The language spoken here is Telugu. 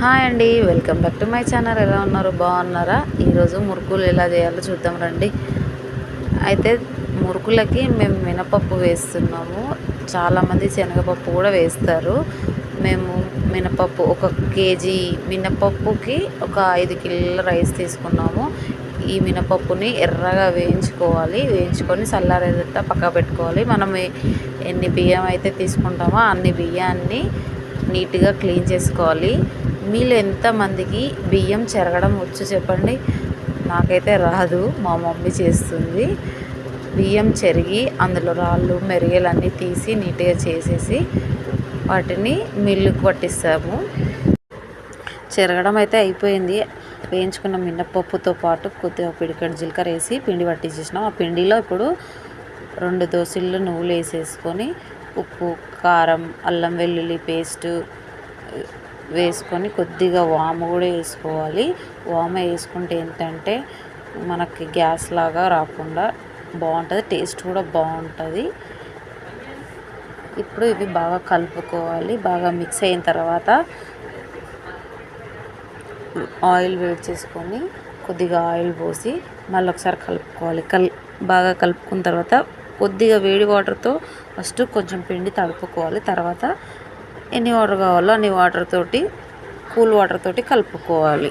హాయ్ అండి welcome back to my channel. ఎలా ఉన్నారు? బాగున్నారా? ఈరోజు మురుకులు ఎలా చేయాలో చూద్దాం రండి. అయితే మురుకులకి మేము మినపప్పు వేస్తున్నాము. చాలామంది శనగపప్పు కూడా వేస్తారు. మేము మినపప్పు ఒక కేజీ మినపప్పుకి ఒక ఐదు కిలోల రైస్ తీసుకున్నాము. ఈ మినపప్పుని ఎర్రగా వేయించుకోవాలి. వేయించుకొని చల్లారేట పక్క పెట్టుకోవాలి. మనం ఎన్ని బియ్యం అయితే తీసుకుంటామో అన్ని బియ్యాన్ని నీట్గా క్లీన్ చేసుకోవాలి. మీలో ఎంతమందికి బియ్యం చెరగడం వచ్చు చెప్పండి? నాకైతే రాదు. మా మమ్మీ చేస్తుంది. బియ్యం చెరిగి అందులో రాళ్ళు మెరిగలు అన్నీ తీసి నీట్గా చేసేసి వాటిని మిల్లుకు పట్టిస్తాము. చెరగడం అయితే అయిపోయింది. వేయించుకున్న మినపప్పుతో పాటు కొద్దిగా పిడికడు జీలకర్ర వేసి పిండి పట్టించేసినాం. ఆ పిండిలో ఇప్పుడు రెండు దోశలు నువ్వులు వేసేసుకొని ఉప్పు కారం అల్లం వెల్లుల్లి పేస్టు వేసుకొని కొద్దిగా వాము కూడా వేసుకోవాలి. వాము వేసుకుంటే ఏంటంటే మనకి గ్యాస్ లాగా రాకుండా బాగుంటుంది టేస్ట్ కూడా బాగుంటుంది. ఇప్పుడు ఇవి బాగా కలుపుకోవాలి బాగా మిక్స్ అయిన తర్వాత ఆయిల్ వేడి చేసుకొని కొద్దిగా ఆయిల్ పోసి మళ్ళీ ఒకసారి కలుపుకోవాలి. కల్ బాగా కలుపుకున్న తర్వాత కొద్దిగా వేడి వాటర్తో ఫస్ట్ కొంచెం పిండి తడుపుకోవాలి. తర్వాత ఎన్ని వాటర్ కావాలో అన్ని వాటర్ తోటి కూల్ వాటర్ తోటి కలుపుకోవాలి.